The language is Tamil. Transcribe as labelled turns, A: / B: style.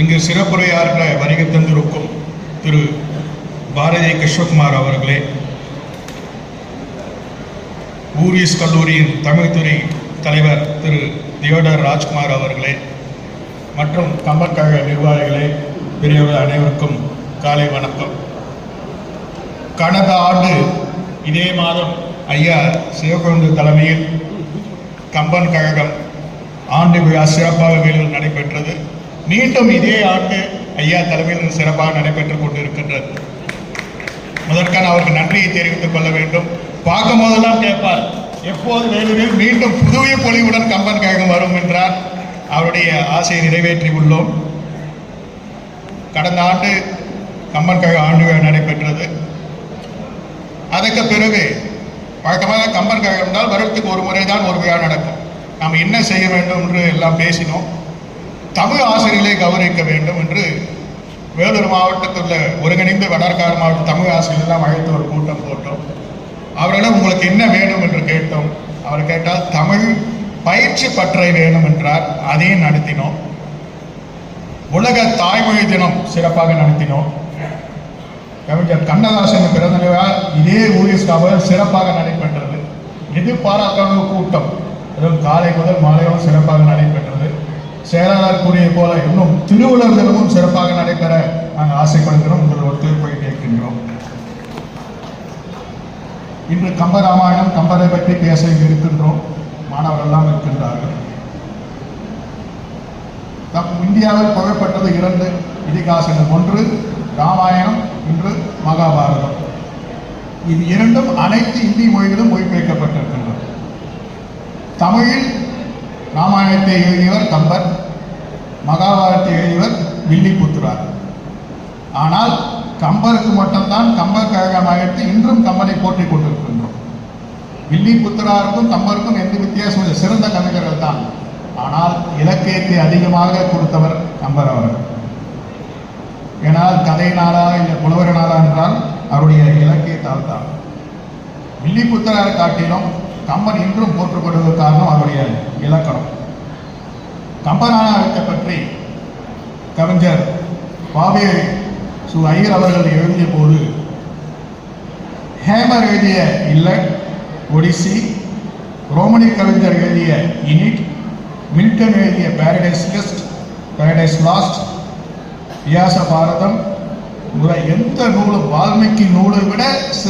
A: இங்கு சிறப்புரையாற்ற வருகை தந்திருக்கும் திரு பாரதி கிருஷ்ணகுமார் அவர்களே. ஊரிஸ் கல்லூரியின் தமிழ்துறை தலைவர் திரு தியோடர் ராஜ்குமார் அவர்களே மற்றும் கம்பன் கழக நிர்வாகிகளே பெரியவர்கள் அனைவருக்கும் காலை வணக்கம். கடந்த ஆண்டு இதே மாதம் ஐயா சிவகொண்டு தலைமையில் கம்பன் கழகம் ஆண்டு விழா சிறப்பாக வேலூர் நடைபெற்றது. மீண்டும் இதே ஆண்டு ஐயா தலைமையில் சிறப்பாக நடைபெற்றுக் கொண்டிருக்கின்றது. முதற்கான அவருக்கு நன்றியை தெரிவித்துக் கொள்ள வேண்டும். பார்க்கும் போதெல்லாம் கேட்பார் எப்போது வேலுமே மீண்டும் புதுவை பொலிவுடன் கம்பன் கழகம் வரும் என்றார். அவருடைய ஆசையை நிறைவேற்றி உள்ளோம். கடந்த ஆண்டு கம்பன் கழக ஆண்டு விழா நடைபெற்றது. அதற்கு பிறகு வழக்கமாக கம்பன் கழகம் என்றால் வருடத்துக்கு ஒரு முறை தான் ஒரு விழா நடக்கும். நாம் என்ன செய்ய வேண்டும் என்று எல்லாம் பேசினோம். தமிழ் ஆசிரியர்களை கௌரவிக்க வேண்டும் என்று வேலூர் மாவட்டத்தில் உள்ள ஒருங்கிணைந்த வடற்காடு மாவட்ட தமிழ் ஆசிரியர்கள்லாம் அழைத்து ஒரு கூட்டம் போட்டோம். அவர்களிடம் உங்களுக்கு என்ன வேணும்? என்று கேட்டோம். அவர் கேட்டால் தமிழ் பயிற்சி பற்றை வேணும் என்றார். அதையும் நடத்தினோம். உலக தாய்மொழி தினம் சிறப்பாக நடத்தினோம். கவிஞர் கண்ணதாசன் பிறந்த விழா இதே ஊரிஸ்காவில் சிறப்பாக நடைபெற்றது. எதிர்பாராத கூட்டம். அதுவும் காலை முதல் மாலையும் சிறப்பாக நடைபெற்றது. செயலாளர் கூறியது போல இன்னும் திருவள்ளுவர் தினமும் சிறப்பாக நடைபெற நாங்கள் ஆசைப்படுகிறோம். உங்கள் ஒத்துழைப்பை கேட்கின்றோம். இன்று கம்பராமாயணம் கம்பரை பற்றி பேச இருக்கின்றோம். மாணவர்கள்லாம் இருக்கின்றார்கள். நம் இந்தியாவில் புகழ்பெற்றது இரண்டு இதிகாசங்கள். ஒன்று ராமாயணம் இன்று மகாபாரதம். இது இரண்டும் அனைத்து இந்தி மொழிகளும் மொழிபெயர்க்கப்பட்டிருக்கின்றன. தமிழில் ராமாயணத்தை எழுதியவர் கம்பர் மகாபாரத்தை எழுதியவர் வில்லிபுத்துரார். ஆனால் கம்பருக்கு மட்டும்தான் கம்பர் கழகமாக எடுத்து இன்றும் கம்பனை போற்றிக் கொண்டிருக்கின்றோம். வில்லிபுத்திராருக்கும் கம்பருக்கும் எந்த வித்தியாசம் சிறந்த கவிஞர்கள் தான். ஆனால் இலக்கியத்தை அதிகமாக கொடுத்தவர் கம்பர் அவர்கள். ஏனால் கதையினாலா இல்லை புலவரனாலா என்றால் அவருடைய இலக்கியத்தால் தான். வில்லிபுத்திரார் காட்டிலும் கம்பன் இன்றும் போற்றப்படுவதற்கு காரணம் அவருடைய இலக்கணம். கம்பநாயகத்தை பற்றி கவிஞர் பாபே சு. ஐயர் அவர்கள் எழுதிய போது ஹேமர் எழுதிய இல்லட் ஒடிசி ரோமனி கவிஞர் எழுதிய இனிட் மில்டன் எழுதிய பேரடைஸ் கெஸ்ட் பேரடைஸ் லாஸ்ட் வியாச பாரதம் முறை எந்த நூலும் வால்மீகி நூலை விட